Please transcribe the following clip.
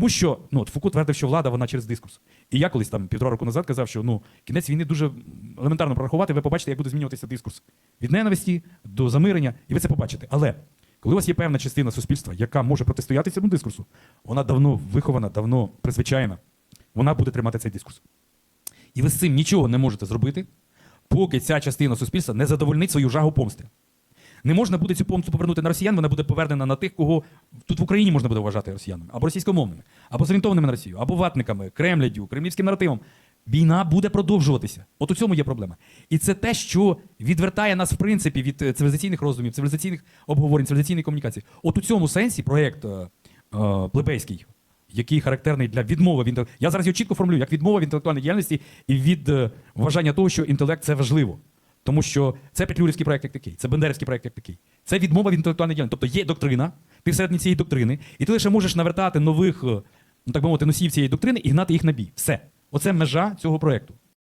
Тому що ну, от Фуко твердив, що влада вона через дискурс. І я колись там півтора року назад казав, що ну, кінець війни дуже елементарно прорахувати, ви побачите, як буде змінюватися дискурс. Від ненависті до замирення, і ви це побачите. Але коли у вас є певна частина суспільства, яка може протистояти цьому дискурсу, вона давно вихована, давно призвичайна, вона буде тримати цей дискурс. І ви з цим нічого не можете зробити, поки ця частина суспільства не задовольнить свою жагу помсти. Не можна буде цю помсту повернути на росіян, вона буде повернена на тих, кого тут в Україні можна буде вважати росіянами, або російськомовними, або зорієнтованими на Росію, або ватниками, кремлядю, кремлівським наративом. Війна буде продовжуватися. От у цьому є проблема. І це те, що відвертає нас, в принципі, від е, цивілізаційних роздумів, цивілізаційних обговорень, цивілізаційної комунікації. От у цьому сенсі проєкт е, е, плебейський, який характерний для відмови від Я зараз його чітко формулюю, як відмова від інтелектуальної діяльності і від е, вважання того, що інтелект це важливо. Тому що це петлюрівський проект як такий, це бендерівський проект як такий. Це відмова від інтелектуальної діяльності. Тобто є доктрина, ти всередині цієї доктрини, і ти лише можеш навертати нових, е, ну так би мовити, носіїв цієї доктрини і гнати їх на бій. Все. Оце межа цього проекту.